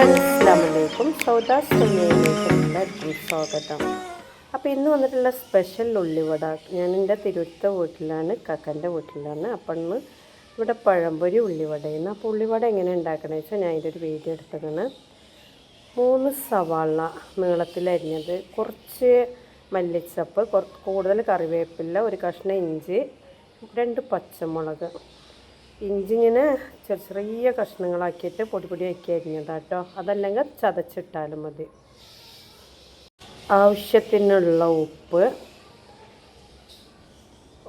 Friends അസ്ലാമലൈക്കും Sauda സമയയിലേക്ക് എല്ലാവർക്കും സ്വാഗതം അപ്പോൾ ഇന്ന് വന്നിട്ടുള്ള സ്പെഷ്യൽ ഉള്ളിവട. ഞാൻ എന്റെ തിരുവത്ത വീട്ടിലാണ് കക്കന്റെ വീട്ടിലാണ്. അപ്പം ഇന്ന് ഇവിടെ പഴംപൊരി ഉള്ളിവടയാണ്. അപ്പോൾ ഉള്ളിവട എങ്ങനെ ഉണ്ടാക്കണമെന്ന് വെച്ചാൽ ഞാൻ ഇതിന്റെ ഒരു വീഡിയോ എടുത്തതാണ്. മൂന്ന് സവാള നീളത്തിലരിഞ്ഞത് കുറച്ച് മല്ലിച്ചപ്പ് കൂടുതൽ കറിവേപ്പില ഒരു കഷ്ണം ഇഞ്ചി രണ്ട് പച്ചമുളക്. ഇഞ്ചി ഇങ്ങനെ ചെറിയ ചെറിയ കഷ്ണങ്ങളാക്കിയിട്ട് പൊടി പൊടി ആക്കി അരിഞ്ഞതാണ് കേട്ടോ. അതല്ലെങ്കിൽ ചതച്ചിട്ടാലും മതി. ആവശ്യത്തിനുള്ള ഉപ്പ്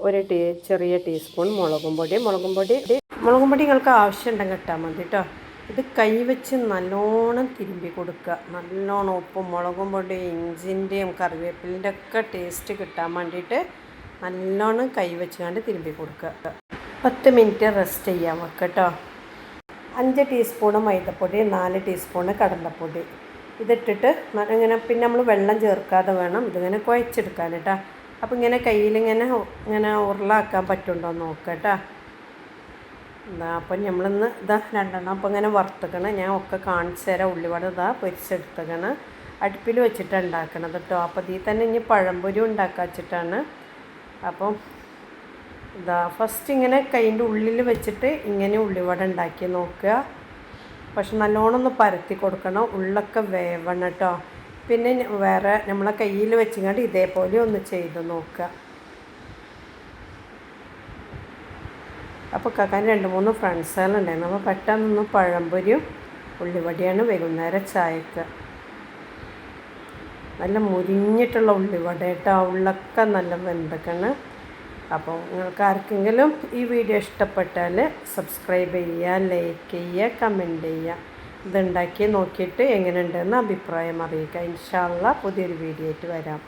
ഒരു ടീ ചെറിയ ടീസ്പൂൺ മുളകും പൊടി. മുളകും പൊടി മുളകും പൊടി നിങ്ങൾക്ക് ആവശ്യമുണ്ടെങ്കിൽ ഇട്ടാൽ മതി കേട്ടോ. ഇത് കൈവച്ച് നല്ലോണം തിരുമ്പി കൊടുക്കുക. നല്ലോണം ഉപ്പും മുളകും പൊടി ഇഞ്ചിന്റെയും കറിവേപ്പിലിന്റെ ഒക്കെ ടേസ്റ്റ് കിട്ടാൻ വേണ്ടിയിട്ട് നല്ലോണം കൈവച്ചുകൊണ്ട് തിരുമ്പി കൊടുക്കുക. പത്ത് മിനിറ്റ് റെസ്റ്റ് ചെയ്യാൻ വെക്കുക കേട്ടോ. അഞ്ച് ടീസ്പൂണ് മൈദപ്പൊടി നാല് ടീസ്പൂണ് കടലപ്പൊടി. ഇതിട്ടിട്ട് ഇങ്ങനെ പിന്നെ നമ്മൾ വെള്ളം ചേർക്കാതെ വേണം ഇതിങ്ങനെ കുഴച്ചെടുക്കാൻ കേട്ടോ. അപ്പോൾ ഇങ്ങനെ കയ്യിലിങ്ങനെ ഇങ്ങനെ ഉരുളാക്കാൻ പറ്റുണ്ടോ നോക്കുക കേട്ടോ. എന്താ അപ്പം നമ്മളിന്ന് ഇതാ രണ്ടെണ്ണം അപ്പം ഇങ്ങനെ വറുത്തുക്കണം. ഞാൻ ഒക്കെ കാണിച്ചു തരാം ഉള്ളിവട ഇതാ പൊരിച്ചെടുത്തുക്കണം. അടുപ്പിൽ വെച്ചിട്ടാണ് ഉണ്ടാക്കണത് കേട്ടോ. അപ്പോൾ ഇതിൽ തന്നെ ഇനി പഴംപൊരി ഉണ്ടാക്കാച്ചിട്ടാണ്. അപ്പം ഇതാ ഫസ്റ്റ് ഇങ്ങനെ കൈന്റെ ഉള്ളിൽ വെച്ചിട്ട് ഇങ്ങനെ ഉള്ളിവട ഉണ്ടാക്കി നോക്കുക. പക്ഷെ നല്ലോണം ഒന്ന് പരത്തി കൊടുക്കണം. ഉള്ളൊക്കെ വേവണം കേട്ടോ. പിന്നെ വേറെ നമ്മളെ കയ്യിൽ വെച്ചിങ്ങാണ്ട് ഇതേപോലെ ഒന്ന് ചെയ്ത് നോക്കുക. അപ്പോൾ കാക്കാൻ രണ്ട് മൂന്ന് ഫ്രണ്ട്സുകളുണ്ടായിരുന്നു അപ്പോൾ പെട്ടെന്നൊന്ന് പഴംപൊരിയും ഉള്ളിവടയാണ് വൈകുന്നേരം ചായക്ക്. നല്ല മുരിഞ്ഞിട്ടുള്ള ഉള്ളിവട കേട്ടോ. ഉള്ളൊക്കെ നല്ല വെന്തക്കാണ്. അപ്പോൾ നിങ്ങൾക്ക് ആർക്കെങ്കിലും ഈ വീഡിയോ ഇഷ്ടപ്പെട്ടാൽ സബ്സ്ക്രൈബ് ചെയ്യുക ലൈക്ക് ചെയ്യുക കമന്റ് ചെയ്യുക. ഇതുണ്ടാക്കി നോക്കിയിട്ട് എങ്ങനെയുണ്ടെന്ന് അഭിപ്രായം അറിയിക്കുക. ഇൻഷാല്ല പുതിയൊരു വീഡിയോ ആയിട്ട് വരാം.